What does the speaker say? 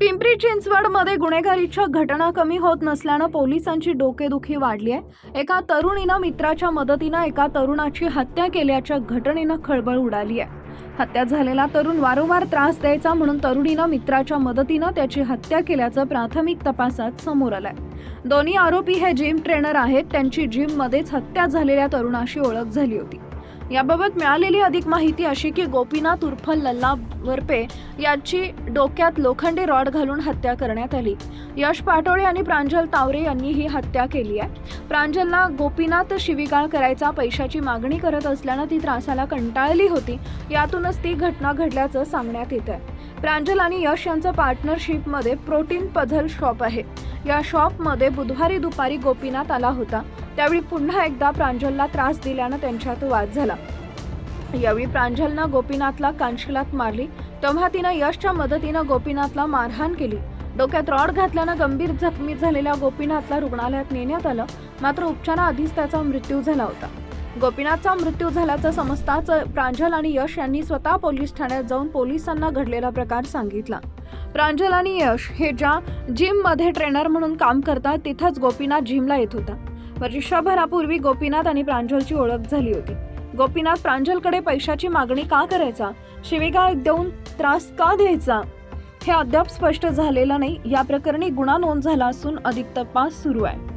पिंपरी चिंचवडमध्ये गुन्हेगारीच्या घटना कमी होत नसल्यानं पोलिसांची डोकेदुखी वाढली आहे. एका तरुणीनं मित्राच्या मदतीनं एका तरुणाची हत्या केल्याच्या घटनेनं खळबळ उडाली आहे. हत्या झालेला तरुण वारंवार त्रास द्यायचा म्हणून तरुणीनं मित्राच्या मदतीनं त्याची हत्या केल्याचं प्राथमिक तपासात समोर आलंय. दोन्ही आरोपी हे जिम ट्रेनर आहेत. त्यांची जिममध्येच हत्या झालेल्या तरुणाशी ओळख झाली होती. याबाबत मिळालेली अधिक माहिती अशी की गोपीनाथ उर्फ लल्ला वरपे याची डोक्यात लोखंडी रॉड घालून हत्या करण्यात आली. यश पाटोळे आणि प्रांजल तावरे यांनी ही हत्या केली आहे. प्रांजलला गोपीनाथ शिवीगाळ करायचा पैशाची मागणी करत असल्यानं ती त्रासाला कंटाळली होती. यातूनच ती घटना घडल्याचं सांगण्यात येत आहे प्रांजल आणि यश यांचं पार्टनरशिपमध्ये प्रोटीन पझल शॉप आहे. या शॉपमध्ये बुधवारी दुपारी गोपीनाथ आला होता. त्यावेळी पुन्हा एकदा प्रांजलला त्रास दिल्यानं त्यांच्यात वाद झाला. यावेळी प्रांजलनं गोपीनाथला कांशिलात मारली. तेव्हा तिनं यशच्या मदतीनं गोपीनाथला मारहाण केली. डोक्यात रॉड घातल्यानं गंभीर जखमी झालेल्या गोपीनाथला रुग्णालयात नेण्यात आलं. मात्र उपचाराआधीच त्याचा मृत्यू झाला होता. गोपीनाथचा मृत्यू झाल्याचं समजताच प्रांजल आणि यश यांनी स्वतः पोलीस ठाण्यात जाऊन पोलिसांना घडलेला प्रकार सांगितला. प्रांजल आणि यश हे ज्या जिममध्ये ट्रेनर म्हणून काम करतात तिथंच गोपीनाथ जिमला येत होता. वर्षभरापूर्वी गोपीनाथ आणि प्रांजलची ओळख झाली होती. गोपीनाथ प्रांजलकडे पैशाची मागणी का करायचा? शिवीगाळ देऊन त्रास का द्यायचा? हे अद्याप स्पष्ट झालेलं नाही. या प्रकरणी गुन्हा नोंद झाला असून अधिक तपास सुरू आहे.